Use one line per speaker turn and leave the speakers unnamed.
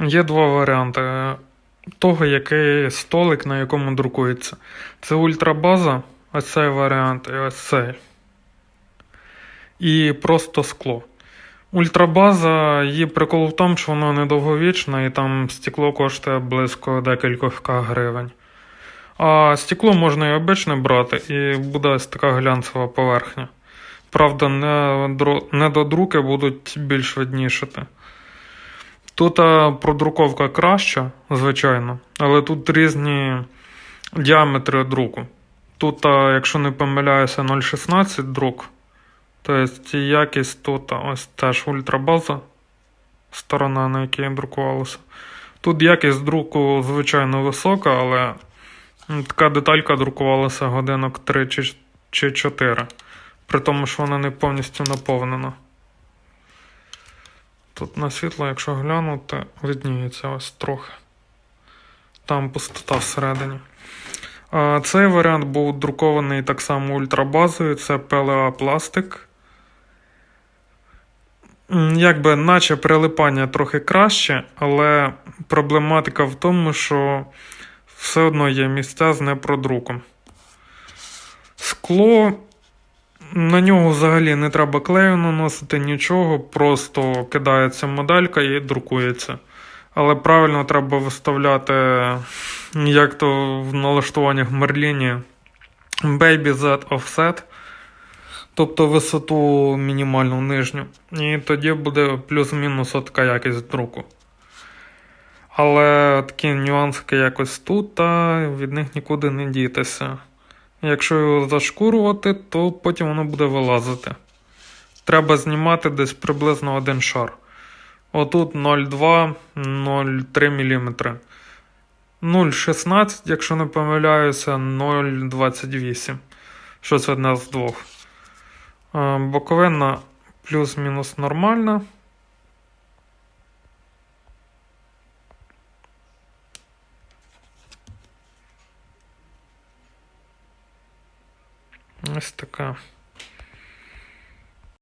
Є два варіанти того, який столик, на якому друкується. Це ультрабаза, ось цей варіант, і ось цей. І просто скло. Ультрабаза, її прикол в тому, що воно недовговічне і там стекло коштує близько декількох гривень. А стекло можна і обичне брати, і буде ось така глянцева поверхня. Правда, не, дро- недодруки будуть більш виднішати. Тут продруковка краща, звичайно, але тут різні діаметри друку. Тут, якщо не помиляюся, 0,16 друк. Тобто якість тут ось теж ультрабаза, сторона, на якій друкувалося. Тут якість друку, звичайно, висока, але така деталька друкувалася годинок 3 чи, чи 4. При тому, що вона не повністю наповнена. Тут на світло, якщо глянути, видніється ось трохи. Там пустота всередині. Цей варіант був друкований так само ультрабазою, це PLA пластик. Якби наче прилипання трохи краще, але проблематика в тому, що все одно є місця з непродруком. Скло на нього взагалі не треба клею наносити нічого, просто кидається моделька і друкується. Але правильно треба виставляти, як то в налаштуваннях Мерліні, Baby Z Offset, тобто висоту мінімальну нижню. І тоді буде плюс-мінус така якість друку. Але такі нюансики якось тут, та від них нікуди не дітися. Якщо його зашкурувати, то потім воно буде вилазити. Треба знімати десь приблизно один шар. Отут 0,2-0,3 мм. 0,16, якщо не помиляюся, 0,28. Щось одне з двох. Е, Боковина плюс-мінус нормальна. Ось така.